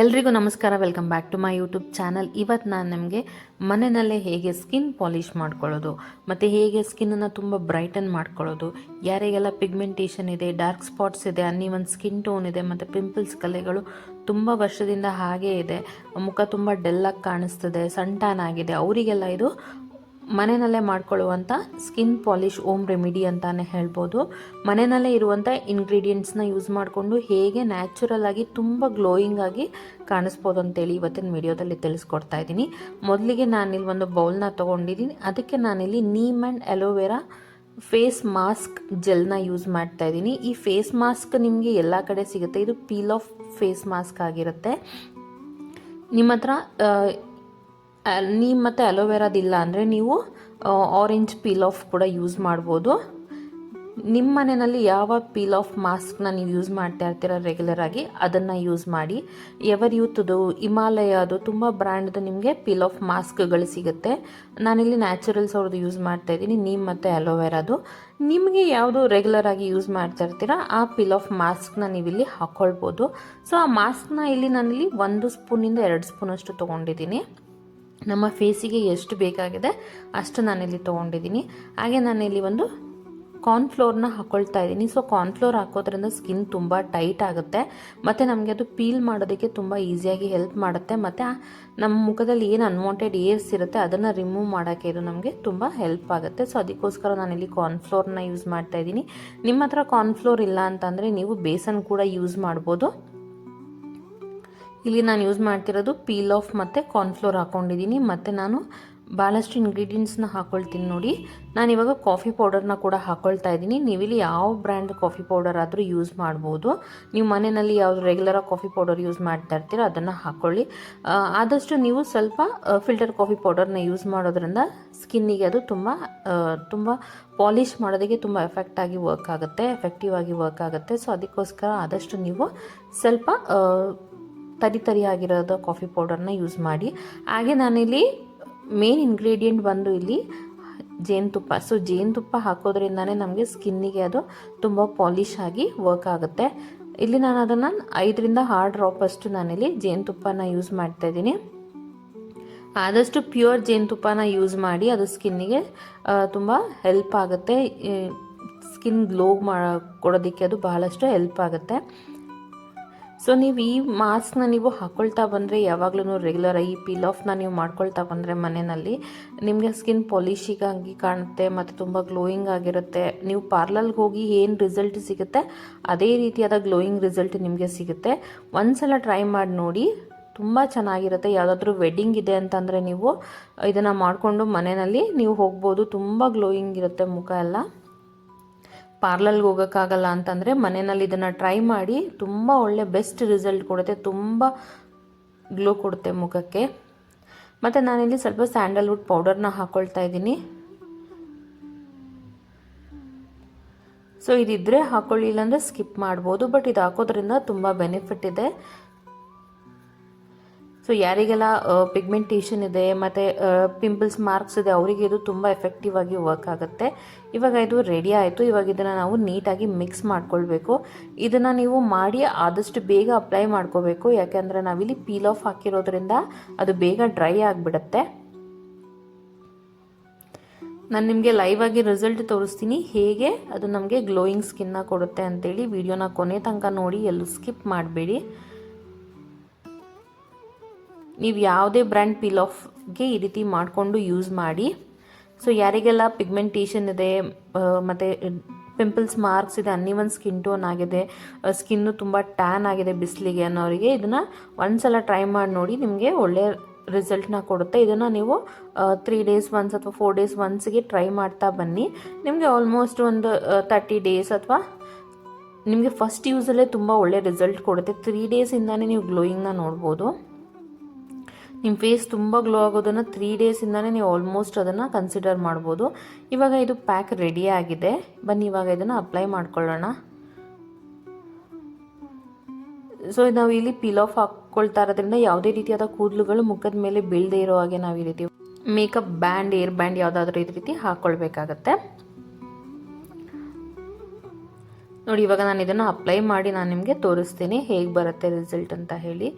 ಎಲ್ರಿಗೂ ನಮಸ್ಕಾರ welcome back to my YouTube channel ಇವತ್ತು ನಾನು ನಿಮಗೆ ಮನೆಯಲ್ಲೇ ಹೇಗೆ ಸ್ಕಿನ್ ಪಾಲಿಷ್ ಮಾಡ್ಕೊಳ್ಳೋದು, ಮತ್ತು ಹೇಗೆ ಸ್ಕಿನ್ನನ್ನು ತುಂಬ ಬ್ರೈಟನ್ ಮಾಡ್ಕೊಳ್ಳೋದು, ಯಾರಿಗೆಲ್ಲ ಪಿಗ್ಮೆಂಟೇಷನ್ ಇದೆ ಡಾರ್ಕ್ ಸ್ಪಾಟ್ಸ್ ಇದೆ ಅನ್ನಿವನ್ ಸ್ಕಿನ್ ಟೋನ್ ಇದೆ, ಮತ್ತು ಪಿಂಪಲ್ಸ್ ಕಲೆಗಳು ತುಂಬ ವರ್ಷದಿಂದ ಹಾಗೇ ಇದೆ, ಮುಖ ತುಂಬ ಡೆಲ್ಲಾಗಿ ಕಾಣಿಸ್ತದೆ ಸಣ್ಣ ಟ್ಯಾನ್ ಆಗಿದೆ, ಅವರಿಗೆಲ್ಲ ಇದು ಮನೆಯಲ್ಲೇ ಮಾಡ್ಕೊಳ್ಳುವಂಥ ಸ್ಕಿನ್ ಪಾಲಿಷ್ ಓಮ್ ರೆಮಿಡಿ ಅಂತಲೇ ಹೇಳ್ಬೋದು. ಮನೆಯಲ್ಲೇ ಇರುವಂಥ ಇಂಗ್ರೀಡಿಯೆಂಟ್ಸ್ನ ಯೂಸ್ ಮಾಡಿಕೊಂಡು ಹೇಗೆ ನ್ಯಾಚುರಲ್ ಆಗಿ ತುಂಬ ಗ್ಲೋಯಿಂಗ್ ಆಗಿ ಕಾಣಿಸ್ಬೋದು ಅಂತೇಳಿ ಇವತ್ತಿನ ವಿಡಿಯೋದಲ್ಲಿ ತಿಳಿಸ್ಕೊಡ್ತಾ ಇದ್ದೀನಿ. ಮೊದಲಿಗೆ ನಾನಿಲ್ಲಿ ಒಂದು ಬೌಲ್ನ ತೊಗೊಂಡಿದ್ದೀನಿ. ಅದಕ್ಕೆ ನಾನಿಲ್ಲಿ neem and aloe vera face mask ಜೆಲ್ನ use ಮಾಡ್ತಾ ಇದ್ದೀನಿ. ಈ ಫೇಸ್ ಮಾಸ್ಕ್ ನಿಮಗೆ ಎಲ್ಲ ಕಡೆ ಸಿಗುತ್ತೆ. ಇದು ಪೀಲ್ ಆಫ್ ಫೇಸ್ ಮಾಸ್ಕ್ ಆಗಿರುತ್ತೆ. ನಿಮ್ಮ ಹತ್ರ ನೀಮ್ ಮತ್ತು ಅಲೋವೆರಾದಿಲ್ಲ ಅಂದರೆ ನೀವು ಆರೆಂಜ್ ಪೀಲ್ ಆಫ್ ಕೂಡ ಯೂಸ್ ಮಾಡ್ಬೋದು. ನಿಮ್ಮ ಮನೆಯಲ್ಲಿ ಯಾವ ಪೀಲ್ ಆಫ್ ಮಾಸ್ಕ್ನ ನೀವು ಯೂಸ್ ಮಾಡ್ತಾ ಇರ್ತೀರ ರೆಗ್ಯುಲರ್ ಆಗಿ, ಅದನ್ನು ಯೂಸ್ ಮಾಡಿ. ಎವರ್ ಯೂಥ್ದು ಹಿಮಾಲಯ ಅದು ತುಂಬ ಬ್ರ್ಯಾಂಡ್ದು ನಿಮಗೆ ಪೀಲ್ ಆಫ್ ಮಾಸ್ಕ್ಗಳು ಸಿಗುತ್ತೆ. ನಾನಿಲ್ಲಿ ನ್ಯಾಚುರಲ್ಸ್ ಅವ್ರದ್ದು ಯೂಸ್ ಮಾಡ್ತಾ ಇದ್ದೀನಿ, ನೀಮ್ ಮತ್ತು ಅಲೋವೆರಾದು. ನಿಮಗೆ ಯಾವುದು ರೆಗ್ಯುಲರ್ ಆಗಿ ಯೂಸ್ ಮಾಡ್ತಾ ಇರ್ತೀರ, ಆ ಪೀಲ್ ಆಫ್ ಮಾಸ್ಕ್ನ ನೀವಿಲ್ಲಿ ಹಾಕ್ಕೊಳ್ಬೋದು ಸೊ ಆ ಮಾಸ್ಕ್ನ ಇಲ್ಲಿ ನಾನಿಲ್ಲಿ ಒಂದು ಸ್ಪೂನಿಂದ ಎರಡು ಸ್ಪೂನಷ್ಟು ತೊಗೊಂಡಿದ್ದೀನಿ. ನಮ್ಮ ಫೇಸಿಗೆ ಎಷ್ಟು ಬೇಕಾಗಿದೆ ಅಷ್ಟು ನಾನಿಲ್ಲಿ ತೊಗೊಂಡಿದ್ದೀನಿ. ಹಾಗೆ ನಾನಿಲ್ಲಿ ಒಂದು ಕಾರ್ನ್ಫ್ಲೋರ್ನ ಹಾಕ್ಕೊಳ್ತಾ ಇದ್ದೀನಿ. ಸೊ ಕಾರ್ನ್ಫ್ಲೋರ್ ಹಾಕೋದ್ರಿಂದ ಸ್ಕಿನ್ ತುಂಬ ಟೈಟ್ ಆಗುತ್ತೆ. ಮತ್ತು ನಮಗೆ ಅದು ಪೀಲ್ ಮಾಡೋದಕ್ಕೆ ತುಂಬ ಈಸಿಯಾಗಿ ಹೆಲ್ಪ್ ಮಾಡುತ್ತೆ. ಮತ್ತು ನಮ್ಮ ಮುಖದಲ್ಲಿ ಏನು ಅನ್ವಾಂಟೆಡ್ ಏರ್ಸ್ ಇರುತ್ತೆ ಅದನ್ನು ರಿಮೂವ್ ಮಾಡೋಕ್ಕೆ ಇದು ನಮಗೆ ತುಂಬ ಹೆಲ್ಪ್ ಆಗುತ್ತೆ. ಸೊ ಅದಕ್ಕೋಸ್ಕರ ನಾನಿಲ್ಲಿ ಕಾರ್ನ್ಫ್ಲೋರ್ನ ಯೂಸ್ ಮಾಡ್ತಾ ಇದ್ದೀನಿ. ನಿಮ್ಮ ಹತ್ರ ಕಾರ್ನ್ಫ್ಲೋರ್ ಇಲ್ಲ ಅಂತಂದರೆ ನೀವು ಬೇಸನ್ ಕೂಡ ಯೂಸ್ ಮಾಡ್ಬೋದು. ಇಲ್ಲಿ ನಾನು ಯೂಸ್ ಮಾಡ್ತಿರೋದು ಪೀಲ್ ಆಫ್ ಮತ್ತು ಕಾರ್ನ್ಫ್ಲೋರ್ ಹಾಕ್ಕೊಂಡಿದ್ದೀನಿ ಮತ್ತು ನಾನು ಭಾಳಷ್ಟು ಇಂಗ್ರೀಡಿಯೆಂಟ್ಸ್ನ ಹಾಕ್ಕೊಳ್ತೀನಿ ನೋಡಿ. ನಾನು ಇವಾಗ ಕಾಫಿ ಪೌಡರ್ನ ಕೂಡ ಹಾಕ್ಕೊಳ್ತಾ ಇದ್ದೀನಿ. ನೀವಿಲ್ಲಿ ಯಾವ ಬ್ರ್ಯಾಂಡ್ ಕಾಫಿ ಪೌಡರ್ ಆದರೂ ಯೂಸ್ ಮಾಡ್ಬೋದು. ನೀವು ಮನೆಯಲ್ಲಿ ಯಾವುದು ರೆಗ್ಯುಲರಾಗಿ ಕಾಫಿ ಪೌಡರ್ ಯೂಸ್ ಮಾಡ್ತಾ ಇರ್ತೀರೋ ಅದನ್ನು ಹಾಕ್ಕೊಳ್ಳಿ ಆದಷ್ಟು ನೀವು ಸ್ವಲ್ಪ ಫಿಲ್ಟರ್ ಕಾಫಿ ಪೌಡರ್ನ ಯೂಸ್ ಮಾಡೋದ್ರಿಂದ ಸ್ಕಿನ್ನಿಗೆ ಅದು ತುಂಬ ತುಂಬ ಪಾಲಿಷ್ ಮಾಡೋದಕ್ಕೆ ತುಂಬ ಎಫೆಕ್ಟ್ ಆಗಿ ವರ್ಕ್ ಆಗುತ್ತೆ ಎಫೆಕ್ಟಿವ್ ಆಗಿ ವರ್ಕ್ ಆಗುತ್ತೆ. ಸೊ ಅದಕ್ಕೋಸ್ಕರ ಆದಷ್ಟು ನೀವು ಸ್ವಲ್ಪ ತರಿ ತರಿ ಆಗಿರೋದು ಕಾಫಿ ಪೌಡರ್ನ ಯೂಸ್ ಮಾಡಿ. ಹಾಗೆ ನಾನಿಲ್ಲಿ ಮೇನ್ ಇಂಗ್ರೀಡಿಯೆಂಟ್ ಬಂದು ಇಲ್ಲಿ ಜೇನುತುಪ್ಪ. ಸೊ ಜೇನುತುಪ್ಪ ಹಾಕೋದ್ರಿಂದನೇ ನಮಗೆ ಸ್ಕಿನ್ನಿಗೆ ಅದು ತುಂಬ ಪಾಲಿಶ್ ಆಗಿ ವರ್ಕ್ ಆಗುತ್ತೆ. ಇಲ್ಲಿ ನಾನು ಅದನ್ನು ಐದರಿಂದ ಆರು ಡ್ರಾಪಷ್ಟು ನಾನಿಲ್ಲಿ ಜೇನುತುಪ್ಪನ ಯೂಸ್ ಮಾಡ್ತಾ ಇದ್ದೀನಿ. ಆದಷ್ಟು ಪ್ಯೂರ್ ಜೇನುತುಪ್ಪನ ಯೂಸ್ ಮಾಡಿ ಅದು ಸ್ಕಿನ್ನಿಗೆ ತುಂಬ ಹೆಲ್ಪ್ ಆಗುತ್ತೆ. ಸ್ಕಿನ್ ಗ್ಲೋ ಮಾ, ಕೊಡೋದಕ್ಕೆ ಅದು ಬಹಳಷ್ಟು ಹೆಲ್ಪ್ ಆಗುತ್ತೆ. ಸೊ ನೀವು ಈ ಮಾಸ್ಕ್ನ ನೀವು ಹಾಕ್ಕೊಳ್ತಾ ಬಂದರೆ ಯಾವಾಗಲೂ ರೆಗ್ಯುಲರ್ ಈ ಪೀಲ್ ಆಫ್ನ ನೀವು ಮಾಡ್ಕೊಳ್ತಾ ಬಂದರೆ ಮನೆಯಲ್ಲಿ ನಿಮಗೆ ಸ್ಕಿನ್ ಪಾಲಿಶಿಗಾಗಿ ಕಾಣುತ್ತೆ ಮತ್ತು ತುಂಬ ಗ್ಲೋಯಿಂಗ್ ಆಗಿರುತ್ತೆ. ನೀವು ಪಾರ್ಲರ್ಗೆ ಹೋಗಿ ಏನು ರಿಸಲ್ಟ್ ಸಿಗುತ್ತೆ, ಅದೇ ರೀತಿಯಾದ ಗ್ಲೋಯಿಂಗ್ ರಿಸಲ್ಟ್ ನಿಮಗೆ ಸಿಗುತ್ತೆ. ಒಂದ್ಸಲ ಟ್ರೈ ಮಾಡಿ ನೋಡಿ, ತುಂಬ ಚೆನ್ನಾಗಿರುತ್ತೆ. ಯಾವುದಾದ್ರೂ ವೆಡ್ಡಿಂಗ್ ಇದೆ ಅಂತಂದರೆ ನೀವು ಇದನ್ನು ಮಾಡಿಕೊಂಡು ಮನೆಯಲ್ಲಿ ನೀವು ಹೋಗ್ಬೋದು. ತುಂಬ ಗ್ಲೋಯಿಂಗ್ ಇರುತ್ತೆ ಮುಖ ಎಲ್ಲ. ಪಾರ್ಲರ್ಗೆ ಹೋಗೋಕ್ಕಾಗಲ್ಲ ಅಂತಂದರೆ ಮನೆಯಲ್ಲಿ ಇದನ್ನು ಟ್ರೈ ಮಾಡಿ ತುಂಬ ಒಳ್ಳೆ ಬೆಸ್ಟ್ ರಿಸಲ್ಟ್ ಕೊಡುತ್ತೆ, ತುಂಬ ಗ್ಲೋ ಕೊಡುತ್ತೆ ಮುಖಕ್ಕೆ. ಮತ್ತು ನಾನಿಲ್ಲಿ ಸ್ವಲ್ಪ ಸ್ಯಾಂಡಲ್ವುಡ್ ಪೌಡರ್ನ ಹಾಕ್ಕೊಳ್ತಾ ಇದ್ದೀನಿ. ಸೊ ಇದಿದ್ದರೆ ಹಾಕ್ಕೊಳ್ಳಿಲ್ಲ ಅಂದರೆ ಸ್ಕಿಪ್ ಮಾಡ್ಬೋದು ಬಟ್ ಇದು ಹಾಕೋದ್ರಿಂದ ತುಂಬ ಬೆನಿಫಿಟ್ ಇದೆ. ಸೊ ಯಾರಿಗೆಲ್ಲ ಪಿಗ್ಮೆಂಟೇಷನ್ ಇದೆ, ಮತ್ತು ಪಿಂಪಲ್ಸ್ ಮಾರ್ಕ್ಸ್ ಇದೆ, ಅವರಿಗೆ ಇದು ತುಂಬ ಎಫೆಕ್ಟಿವ್ ಆಗಿ ವರ್ಕ್ ಆಗುತ್ತೆ. ಇವಾಗ ಇದು ರೆಡಿ ಆಯಿತು. ಇವಾಗ ಇದನ್ನು ನಾವು ನೀಟಾಗಿ ಮಿಕ್ಸ್ ಮಾಡ್ಕೊಳ್ಬೇಕು. ಇದನ್ನು ನೀವು ಮಾಡಿ ಆದಷ್ಟು ಬೇಗ ಅಪ್ಲೈ ಮಾಡ್ಕೋಬೇಕು. ಯಾಕೆಂದರೆ ನಾವಿಲ್ಲಿ ಪೀಲ್ ಆಫ್ ಹಾಕಿರೋದ್ರಿಂದ ಅದು ಬೇಗ ಡ್ರೈ ಆಗಿಬಿಡುತ್ತೆ. ನಾನು ನಿಮಗೆ ಲೈವ್ ಆಗಿ ರಿಸಲ್ಟ್ ತೋರಿಸ್ತೀನಿ. ಹೇಗೆ? ಅದು ನಮಗೆ ಗ್ಲೋಯಿಂಗ್ ಸ್ಕಿನ್ನ ಕೊಡುತ್ತೆ ಅಂತೇಳಿ. ವಿಡಿಯೋನ ಕೊನೆ ತನಕ ನೋಡಿ, ಎಲ್ಲೂ ಸ್ಕಿಪ್ ಮಾಡಬೇಡಿ. ನೀವು ಯಾವುದೇ ಬ್ರ್ಯಾಂಡ್ ಪಿಲ್ ಆಫ್ಗೆ ಈ ರೀತಿ ಮಾಡಿಕೊಂಡು ಯೂಸ್ ಮಾಡಿ. ಸೊ, ಯಾರಿಗೆಲ್ಲ ಪಿಗ್ಮೆಂಟೇಷನ್ ಇದೆ ಮತ್ತು ಪಿಂಪಲ್ಸ್ ಮಾರ್ಕ್ಸ್ ಇದೆ, ಅನ್ನಿವನ್ ಸ್ಕಿನ್ ಟೋನ್ ಆಗಿದೆ ಸ್ಕಿನ್ನು ತುಂಬ ಟ್ಯಾನ್ ಆಗಿದೆ ಬಿಸಿಲಿಗೆ ಅನ್ನೋರಿಗೆ, ಇದನ್ನು ಒಂದ್ಸಲ ಟ್ರೈ ಮಾಡಿ ನೋಡಿ ನಿಮಗೆ ಒಳ್ಳೆಯ ರಿಸಲ್ಟ್ನ ಕೊಡುತ್ತೆ. ಇದನ್ನು ನೀವು ತ್ರೀ ಡೇಸ್ ಒನ್ಸ್ ಅಥವಾ ಫೋರ್ ಡೇಸ್ ಒನ್ಸ್ಗೆ ಟ್ರೈ ಮಾಡ್ತಾ ಬನ್ನಿ. ನಿಮಗೆ ಆಲ್ಮೋಸ್ಟ್ ಒಂದು ತರ್ಟಿ ಡೇಸ್ ಅಥವಾ ನಿಮಗೆ ಫಸ್ಟ್ ಯೂಸಲ್ಲೇ ತುಂಬ ಒಳ್ಳೆ ರಿಸಲ್ಟ್ ಕೊಡುತ್ತೆ. ತ್ರೀ ಡೇಸಿಂದನೇ ನೀವು ಗ್ಲೋಯಿಂಗ್ನ ನೋಡ್ಬೋದು. ನಿಮ್ಮ ಫೇಸ್ ತುಂಬ ಗ್ಲೋ ಆಗೋದನ್ನು ತ್ರೀ ಡೇಸಿಂದನೇ ನೀವು ಆಲ್ಮೋಸ್ಟ್ ಅದನ್ನು ಕನ್ಸಿಡರ್ ಮಾಡ್ಬೋದು. ಇವಾಗ ಇದು ಪ್ಯಾಕ್ ರೆಡಿ ಆಗಿದೆ. ಬನ್ನಿ, ಇವಾಗ ಇದನ್ನು ಅಪ್ಲೈ ಮಾಡ್ಕೊಳ್ಳೋಣ. ಸೊ ನಾವು ಇಲ್ಲಿ ಪಿಲ್ ಆಫ್ ಹಾಕ್ಕೊಳ್ತಾ ಇರೋದ್ರಿಂದ ಯಾವುದೇ ರೀತಿಯಾದ ಕೂದಲುಗಳು ಮುಖದ ಮೇಲೆ ಬೀಳದೇ ಇರೋ ಹಾಗೆ ನಾವು ಈ ರೀತಿ ಮೇಕಪ್ ಬ್ಯಾಂಡ್ ಏರ್ ಬ್ಯಾಂಡ್ ಯಾವುದಾದ್ರೂ ಈ ರೀತಿ ಹಾಕ್ಕೊಳ್ಬೇಕಾಗತ್ತೆ ನೋಡಿ, ಇವಾಗ ನಾನು ಇದನ್ನು ಅಪ್ಲೈ ಮಾಡಿ ನಾನು ನಿಮಗೆ ತೋರಿಸ್ತೀನಿ ಹೇಗೆ ಬರುತ್ತೆ ರಿಸಲ್ಟ್ ಅಂತ ಹೇಳಿ.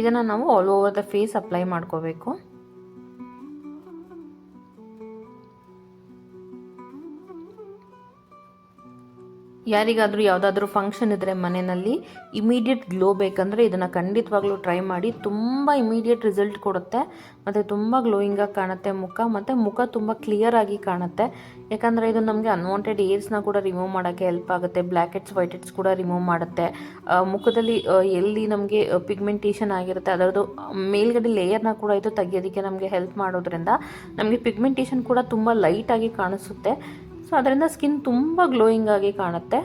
ಇದನ್ನು ನಾವು all over the face apply ಮಾಡ್ಕೋಬೇಕು. ಯಾರಿಗಾದರೂ ಯಾವುದಾದ್ರೂ ಫಂಕ್ಷನ್ ಇದ್ದರೆ ಮನೆಯಲ್ಲಿ ಇಮಿಡಿಯೇಟ್ ಗ್ಲೋ ಬೇಕಂದರೆ ಇದನ್ನು ಖಂಡಿತವಾಗ್ಲೂ ಟ್ರೈ ಮಾಡಿ. ತುಂಬ ಇಮಿಡಿಯೇಟ್ ರಿಸಲ್ಟ್ ಕೊಡುತ್ತೆ. ಮತ್ತು ತುಂಬ ಗ್ಲೋಯಿಂಗಾಗಿ ಕಾಣುತ್ತೆ ಮುಖ. ಮತ್ತು ಮುಖ ತುಂಬ ಕ್ಲಿಯರ್ ಆಗಿ ಕಾಣುತ್ತೆ. ಯಾಕಂದರೆ ಇದು ನಮಗೆ ಅನ್ವಾಂಟೆಡ್ ಏರ್ಸ್ನ ಕೂಡ ರಿಮೂವ್ ಮಾಡೋಕ್ಕೆ ಹೆಲ್ಪ್ ಆಗುತ್ತೆ. ಬ್ಲ್ಯಾಕೆಟ್ಸ್ ಹೆಡ್ಸ್ ವೈಟ್ ಹೆಡ್ಸ್ ಕೂಡ ರಿಮೂವ್ ಮಾಡುತ್ತೆ. ಮುಖದಲ್ಲಿ ಎಲ್ಲಿ ನಮಗೆ ಪಿಗ್ಮೆಂಟೇಷನ್ ಆಗಿರುತ್ತೆ, ಅದರದ್ದು ಮೇಲ್ಗಡೆ ಲೇಯರ್ನ ಕೂಡ ಇದು ತೆಗಿಯೋದಕ್ಕೆ ನಮಗೆ ಹೆಲ್ಪ್ ಮಾಡೋದ್ರಿಂದ ನಮಗೆ ಪಿಗ್ಮೆಂಟೇಷನ್ ಕೂಡ ತುಂಬ ಲೈಟಾಗಿ ಕಾಣಿಸುತ್ತೆ. ಸೊ ಅದರಿಂದ ಸ್ಕಿನ್ ತುಂಬ ಗ್ಲೋಯಿಂಗ್ ಆಗಿ ಕಾಣುತ್ತೆ.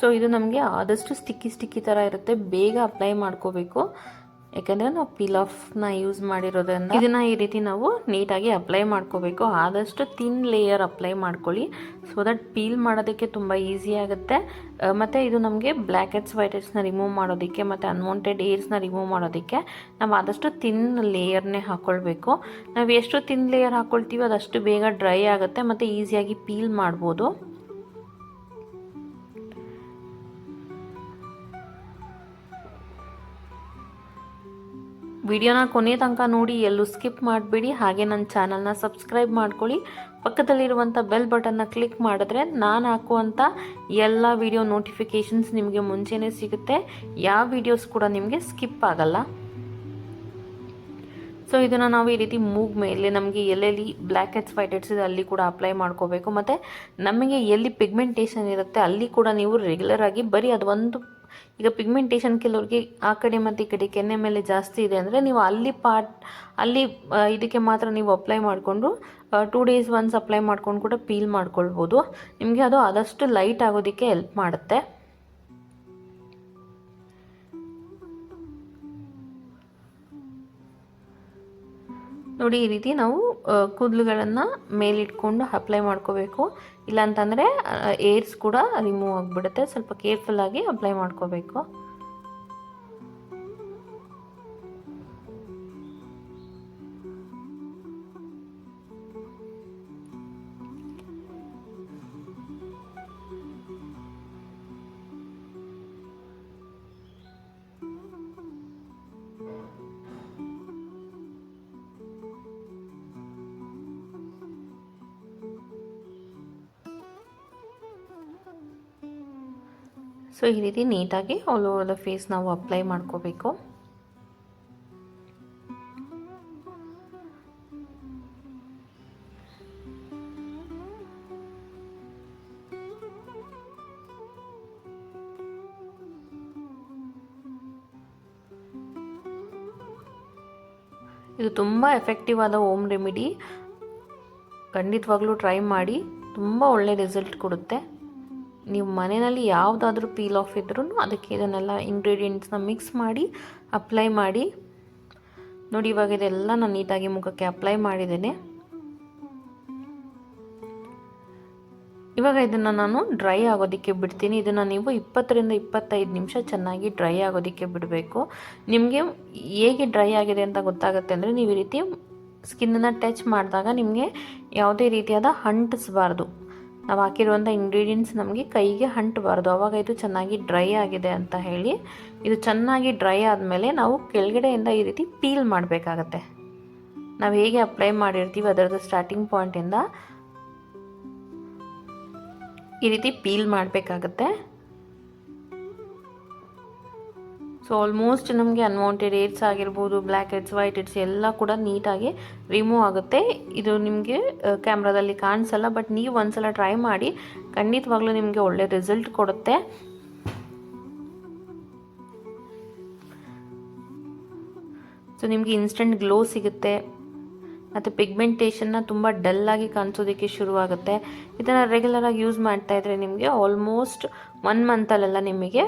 ಸೊ ಇದು ನಮಗೆ ಆದಷ್ಟು ಸ್ಟಿಕ್ಕಿ ಸ್ಟಿಕ್ಕಿ ಥರ ಇರುತ್ತೆ. ಬೇಗ ಅಪ್ಲೈ ಮಾಡ್ಕೋಬೇಕು. ಯಾಕಂದರೆ ನಾವು ಪೀಲ್ ಆಫ್ನ ಯೂಸ್ ಮಾಡಿರೋದ್ರಿಂದ ಇದನ್ನು ಈ ರೀತಿ ನಾವು ನೀಟಾಗಿ ಅಪ್ಲೈ ಮಾಡ್ಕೋಬೇಕು. ಆದಷ್ಟು ತಿನ್ ಲೇಯರ್ ಅಪ್ಲೈ ಮಾಡ್ಕೊಳ್ಳಿ. ಸೊ ದಟ್ ಪೀಲ್ ಮಾಡೋದಕ್ಕೆ ತುಂಬ ಈಸಿ ಆಗುತ್ತೆ. ಮತ್ತು ಇದು ನಮಗೆ ಬ್ಲ್ಯಾಕ್ ಹೆಡ್ಸ್ ವೈಟ್ ಹೆಡ್ಸ್ನ ರಿಮೂವ್ ಮಾಡೋದಕ್ಕೆ ಮತ್ತು ಅನ್ವಾಂಟೆಡ್ ಏರ್ಸ್ನ ರಿಮೂವ್ ಮಾಡೋದಕ್ಕೆ ನಾವು ಆದಷ್ಟು ತಿನ್ ಲೇಯರ್ನೇ ಹಾಕ್ಕೊಳ್ಬೇಕು ನಾವು ಎಷ್ಟು ತಿನ್ ಲೇಯರ್ ಹಾಕ್ಕೊಳ್ತೀವಿ ಅದಷ್ಟು ಬೇಗ ಡ್ರೈ ಆಗುತ್ತೆ, ಮತ್ತು ಈಸಿಯಾಗಿ ಪೀಲ್ ಮಾಡ್ಬೋದು. ವಿಡಿಯೋನ ಕೊನೆ ತನಕ ನೋಡಿ ಎಲ್ಲೂ ಸ್ಕಿಪ್ ಮಾಡಬೇಡಿ. ಹಾಗೆ ನನ್ನ ಚಾನಲ್ನ ಸಬ್ಸ್ಕ್ರೈಬ್ ಮಾಡ್ಕೊಳ್ಳಿ. ಪಕ್ಕದಲ್ಲಿರುವಂಥ ಬೆಲ್ ಬಟನ್ನ ಕ್ಲಿಕ್ ಮಾಡಿದ್ರೆ ನಾನು ಹಾಕುವಂಥ ಎಲ್ಲ ವಿಡಿಯೋ ನೋಟಿಫಿಕೇಷನ್ಸ್ ನಿಮಗೆ ಮುಂಚೆನೇ ಸಿಗುತ್ತೆ. ಯಾವ ವಿಡಿಯೋಸ್ ಕೂಡ ನಿಮಗೆ ಸ್ಕಿಪ್ ಆಗಲ್ಲ. ಸೊ, ಇದನ್ನು ನಾವು ಈ ರೀತಿ ಮೂಗ್ ಮೇಲೆ ನಮಗೆ ಎಲ್ಲೆಲ್ಲಿ ಬ್ಲ್ಯಾಕ್ ಹೆಡ್ಸ್, ವೈಟ್ ಹೆಡ್ಸ್ ಇದೆ ಅಲ್ಲಿ ಕೂಡ ಅಪ್ಲೈ ಮಾಡ್ಕೋಬೇಕು. ಮತ್ತು ನಮಗೆ ಎಲ್ಲಿ ಪಿಗ್ಮೆಂಟೇಷನ್ ಇರುತ್ತೆ ಅಲ್ಲಿ ಕೂಡ ನೀವು ರೆಗ್ಯುಲರ್ ಆಗಿ ಬರೀ ಅದು ಒಂದು ಈಗ ಪಿಗ್ಮೆಂಟೇಷನ್ ಕೆಲವ್ರಿಗೆ ಆ ಕಡೆ ಮತ್ತು ಈ ಕಡೆ ಕೆನ್ನೆ ಮೇಲೆ ಜಾಸ್ತಿ ಇದೆ ಅಂದರೆ ನೀವು ಅಲ್ಲಿ ಪಾರ್ಟ್ ಅಲ್ಲಿ ಇದಕ್ಕೆ ಮಾತ್ರ ನೀವು ಅಪ್ಲೈ ಮಾಡಿಕೊಂಡು ಟೂ ಡೇಸ್ ಒನ್ಸ್ ಅಪ್ಲೈ ಮಾಡ್ಕೊಂಡು ಕೂಡ ಪೀಲ್ ಮಾಡ್ಕೊಳ್ಬೋದು. ನಿಮಗೆ ಅದು ಆದಷ್ಟು ಲೈಟ್ ಆಗೋದಕ್ಕೆ ಹೆಲ್ಪ್ ಮಾಡುತ್ತೆ. ನೋಡಿ, ಈ ರೀತಿ ನಾವು ಕೂದಲುಗಳನ್ನು ಮೇಲಿಟ್ಕೊಂಡು ಅಪ್ಲೈ ಮಾಡ್ಕೋಬೇಕು. ಇಲ್ಲಾಂತಂದರೆ ಏರ್ಸ್ ಕೂಡ ರಿಮೂವ್ ಆಗಿಬಿಡುತ್ತೆ. ಸ್ವಲ್ಪ ಕೇರ್ಫುಲ್ಲಾಗಿ ಅಪ್ಲೈ ಮಾಡ್ಕೋಬೇಕು. ಸೊ, ಈ ರೀತಿ ನೀಟಾಗಿ ಆಲ್ ಓವರ್ ದ ಫೇಸ್ ನಾವು ಅಪ್ಲೈ ಮಾಡ್ಕೋಬೇಕು. ಇದು ತುಂಬ ಎಫೆಕ್ಟಿವ್ ಆದ ಹೋಮ್ ರೆಮಿಡಿ. ಖಂಡಿತವಾಗ್ಲೂ ಟ್ರೈ ಮಾಡಿ. ತುಂಬ ಒಳ್ಳೆ ರಿಸಲ್ಟ್ ಕೊಡುತ್ತೆ. ನೀವು ಮನೆಯಲ್ಲಿ ಯಾವುದಾದ್ರೂ ಪೀಲ್ ಆಫ್ ಇದ್ರೂ ಅದಕ್ಕೆ ಇದನ್ನೆಲ್ಲ ಇಂಗ್ರೀಡಿಯೆಂಟ್ಸ್ನ ಮಿಕ್ಸ್ ಮಾಡಿ ಅಪ್ಲೈ ಮಾಡಿ. ನೋಡಿ ಇವಾಗ ಇದೆಲ್ಲ ನಾನು ನೀಟಾಗಿ ಮುಖಕ್ಕೆ ಅಪ್ಲೈ ಮಾಡಿದ್ದೇನೆ. ಇವಾಗ ಇದನ್ನು ನಾನು ಡ್ರೈ ಆಗೋದಕ್ಕೆ ಬಿಡ್ತೀನಿ. ಇದನ್ನು ನೀವು ಇಪ್ಪತ್ತರಿಂದ ಇಪ್ಪತ್ತೈದು ನಿಮಿಷ ಚೆನ್ನಾಗಿ ಡ್ರೈ ಆಗೋದಕ್ಕೆ ಬಿಡಬೇಕು. ನಿಮಗೆ ಹೇಗೆ ಡ್ರೈ ಆಗಿದೆ ಅಂತ ಗೊತ್ತಾಗುತ್ತೆ ಅಂದರೆ ನೀವು ಈ ರೀತಿ ಸ್ಕಿನ್ನನ್ನು ಟಚ್ ಮಾಡಿದಾಗ ನಿಮಗೆ ಯಾವುದೇ ರೀತಿಯಾದ ಅಂಟಿಸ್ಬಾರ್ದು ನಾವು ಹಾಕಿರುವಂಥ ಇಂಗ್ರೀಡಿಯೆಂಟ್ಸ್ ನಮಗೆ ಕೈಗೆ ಅಂಟಬಾರ್ದು ಆವಾಗ ಇದು ಚೆನ್ನಾಗಿ ಡ್ರೈ ಆಗಿದೆ ಅಂತ ಹೇಳಿ, ಇದು ಚೆನ್ನಾಗಿ ಡ್ರೈ ಆದಮೇಲೆ ನಾವು ಕೆಳಗಡೆಯಿಂದ ಈ ರೀತಿ ಪೀಲ್ ಮಾಡಬೇಕಾಗತ್ತೆ. ನಾವು ಹೇಗೆ ಅಪ್ಲೈ ಮಾಡಿರ್ತೀವಿ ಅದರದ್ದು ಸ್ಟಾರ್ಟಿಂಗ್ ಪಾಯಿಂಟಿಂದ ಈ ರೀತಿ ಪೀಲ್ ಮಾಡಬೇಕಾಗತ್ತೆ. ಸೊ ಆಲ್ಮೋಸ್ಟ್ ನಮಗೆ ಅನ್ವಾಂಟೆಡ್ ಏಡ್ಸ್ ಆಗಿರ್ಬೋದು ಬ್ಲ್ಯಾಕ್ ಹೆಡ್ಸ್ ವೈಟ್ ಹೆಡ್ಸ್ ಎಲ್ಲ ಕೂಡ ನೀಟಾಗಿ ರಿಮೂವ್ ಆಗುತ್ತೆ. ಇದು ನಿಮಗೆ ಕ್ಯಾಮ್ರಾದಲ್ಲಿ ಕಾಣಿಸಲ್ಲ ಬಟ್ ನೀವು ಒಂದ್ಸಲ ಟ್ರೈ ಮಾಡಿ, ಖಂಡಿತವಾಗ್ಲೂ ನಿಮಗೆ ಒಳ್ಳೆ ರಿಸಲ್ಟ್ ಕೊಡುತ್ತೆ. ಸೊ ನಿಮಗೆ ಇನ್ಸ್ಟೆಂಟ್ ಗ್ಲೋ ಸಿಗುತ್ತೆ. ಮತ್ತು ಪಿಗ್ಮೆಂಟೇಷನ್ನ ತುಂಬ ಡಲ್ಲಾಗಿ ಕಾಣಿಸೋದಕ್ಕೆ ಶುರುವಾಗುತ್ತೆ. ಇದನ್ನು ರೆಗ್ಯುಲರಾಗಿ ಯೂಸ್ ಮಾಡ್ತಾ ಇದ್ರೆ ನಿಮಗೆ ಆಲ್ಮೋಸ್ಟ್ ಒನ್ ಮಂತಲ್ಲೆಲ್ಲ ನಿಮಗೆ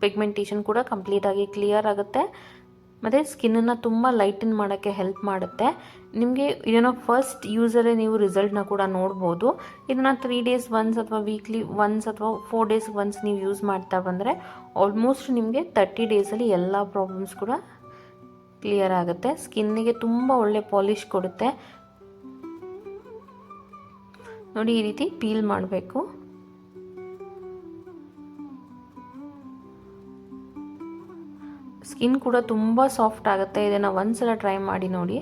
ಪಿಗ್ಮೆಂಟೇಷನ್ ಕೂಡ ಕಂಪ್ಲೀಟಾಗಿ ಕ್ಲಿಯರ್ ಆಗುತ್ತೆ. ಮತ್ತು ಸ್ಕಿನ್ನನ್ನು ತುಂಬ ಲೈಟನ್ ಮಾಡೋಕ್ಕೆ ಹೆಲ್ಪ್ ಮಾಡುತ್ತೆ. ನಿಮಗೆ ಏನೋ ಫಸ್ಟ್ ಯೂಸಲ್ಲೇ ನೀವು ರಿಸಲ್ಟ್ನ ಕೂಡ ನೋಡ್ಬೋದು. ಇದನ್ನು ತ್ರೀ ಡೇಸ್ ಒನ್ಸ್ ಅಥವಾ ವೀಕ್ಲಿ ಒನ್ಸ್ ಅಥವಾ ಫೋರ್ ಡೇಸ್ ಒನ್ಸ್ ನೀವು ಯೂಸ್ ಮಾಡ್ತಾ ಬಂದರೆ ಆಲ್ಮೋಸ್ಟ್ ನಿಮಗೆ ತರ್ಟಿ ಡೇಸಲ್ಲಿ ಎಲ್ಲ ಪ್ರಾಬ್ಲಮ್ಸ್ ಕೂಡ ಕ್ಲಿಯರ್ ಆಗುತ್ತೆ. ಸ್ಕಿನ್ನಿಗೆ ತುಂಬ ಒಳ್ಳೆ ಪಾಲಿಷ್ ಕೊಡುತ್ತೆ. ನೋಡಿ ಈ ರೀತಿ ಪೀಲ್ ಮಾಡಬೇಕು. ಸ್ಕಿನ್ ಕೂಡ ತುಂಬ ಸಾಫ್ಟ್ ಆಗುತ್ತೆ. ಇದನ್ನು ಒಂದ್ಸಲ ಟ್ರೈ ಮಾಡಿ ನೋಡಿ.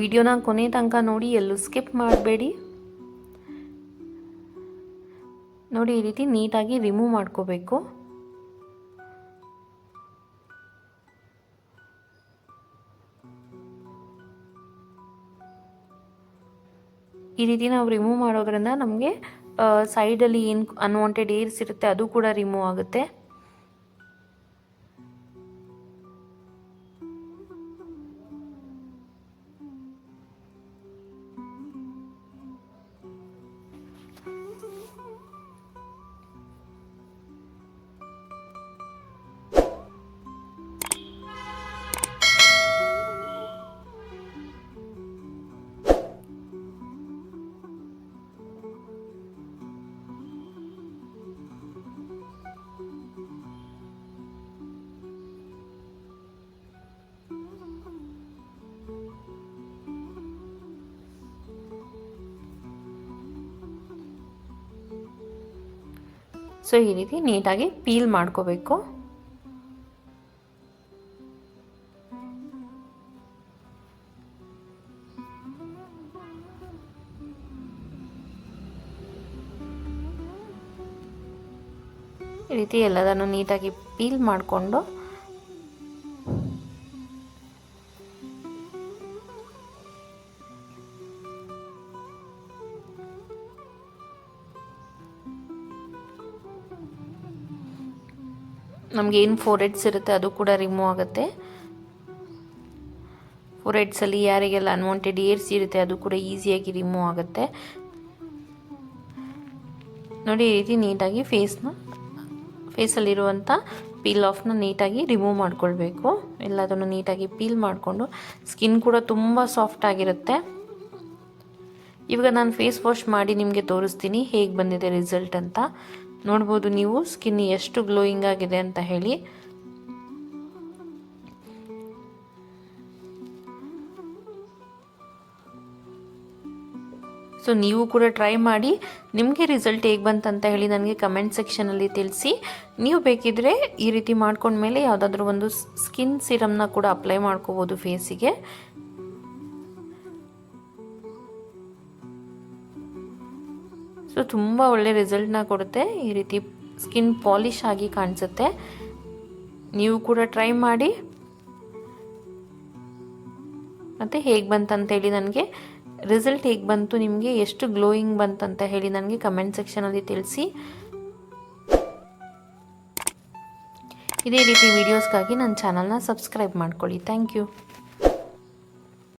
ವಿಡಿಯೋನ ಕೊನೆ ತನಕ ನೋಡಿ, ಎಲ್ಲೂ ಸ್ಕಿಪ್ ಮಾಡಬೇಡಿ. ನೋಡಿ, ಈ ರೀತಿ ನೀಟಾಗಿ ರಿಮೂವ್ ಮಾಡ್ಕೋಬೇಕು. ಈ ರೀತಿ ನಾವು ರಿಮೂವ್ ಮಾಡೋದ್ರಿಂದ ನಮಗೆ ಸೈಡಲ್ಲಿ ಏನು ಅನ್ವಾಂಟೆಡ್ ಏರ್ಸ್ ಇರುತ್ತೆ, ಅದು ಕೂಡ ರಿಮೂವ್ ಆಗುತ್ತೆ. ಸೊ ಈ ರೀತಿ ನೀಟಾಗಿ ಪೀಲ್ ಮಾಡ್ಕೋಬೇಕು. ಈ ರೀತಿ ಎಲ್ಲದನ್ನು ನೀಟಾಗಿ ಪೀಲ್ ಮಾಡಿಕೊಂಡು ನಮಗೆ ಏನು ಫೋರ್ ಹೆಡ್ಸ್ ಇರುತ್ತೆ, ಅದು ಕೂಡ ರಿಮೂವ್ ಆಗುತ್ತೆ. ಫೋರ್ ಹೆಡ್ಸಲ್ಲಿ ಯಾರಿಗೆಲ್ಲ ಅನ್ವಾಂಟೆಡ್ ಏರ್ಸ್ ಇರುತ್ತೆ, ಅದು ಕೂಡ ಈಸಿಯಾಗಿ ರಿಮೂವ್ ಆಗುತ್ತೆ. ನೋಡಿ, ಈ ರೀತಿ ನೀಟಾಗಿ ಫೇಸ್ನ ಫೇಸಲ್ಲಿರುವಂಥ ಪೀಲ್ ಆಫ್ನ ನೀಟಾಗಿ ರಿಮೂವ್ ಮಾಡ್ಕೊಳ್ಬೇಕು. ಎಲ್ಲದನ್ನು ನೀಟಾಗಿ ಪೀಲ್ ಮಾಡಿಕೊಂಡು ಸ್ಕಿನ್ ಕೂಡ ತುಂಬ ಸಾಫ್ಟ್ ಆಗಿರುತ್ತೆ. ಇವಾಗ ನಾನು ಫೇಸ್ ವಾಶ್ ಮಾಡಿ ನಿಮಗೆ ತೋರಿಸ್ತೀನಿ, ಹೇಗೆ ಬಂದಿದೆ ರಿಸಲ್ಟ್ ಅಂತ. ನೋಡ್ಬೋದು ನೀವು. ಸ್ಕಿನ್ ಎಷ್ಟು ಗ್ಲೋಯಿಂಗ್ ಆಗಿದೆ ಅಂತ ಹೇಳಿ. ಸೊ ನೀವು ಕೂಡ ಟ್ರೈ ಮಾಡಿ ನಿಮಗೆ ರಿಸಲ್ಟ್ ಹೇಗೆ ಬಂತಂತ ಹೇಳಿ ನನಗೆ ಕಮೆಂಟ್ ಸೆಕ್ಷನಲ್ಲಿ ತಿಳಿಸಿ. ನೀವು ಬೇಕಿದ್ರೆ ಈ ರೀತಿ ಮಾಡ್ಕೊಂಡ್ಮೇಲೆ ಯಾವುದಾದ್ರೂ ಒಂದು ಸ್ಕಿನ್ ಸಿರಮ್ನ ಕೂಡ ಅಪ್ಲೈ ಮಾಡ್ಕೋಬೋದು ಫೇಸಿಗೆ ಸೊ ತುಂಬ ಒಳ್ಳೆ ರಿಸಲ್ಟ್ನ ಕೊಡುತ್ತೆ. ಈ ರೀತಿ ಸ್ಕಿನ್ ಪಾಲಿಶ್ ಆಗಿ ಕಾಣಿಸುತ್ತೆ. ನೀವು ಕೂಡ ಟ್ರೈ ಮಾಡಿ. ಮತ್ತು ಹೇಗೆ ಬಂತಂತೇಳಿ ನನಗೆ. ರಿಸಲ್ಟ್ ಹೇಗೆ ಬಂತು ನಿಮಗೆ, ಎಷ್ಟು ಗ್ಲೋಯಿಂಗ್ ಬಂತಂತ ಹೇಳಿ ನನಗೆ ಕಮೆಂಟ್ ಸೆಕ್ಷನಲ್ಲಿ ತಿಳಿಸಿ. ಇದೇ ರೀತಿ ವೀಡಿಯೋಸ್ಗಾಗಿ ನನ್ನ ಚಾನಲ್ನ ಸಬ್ಸ್ಕ್ರೈಬ್ ಮಾಡ್ಕೊಳ್ಳಿ. Thank you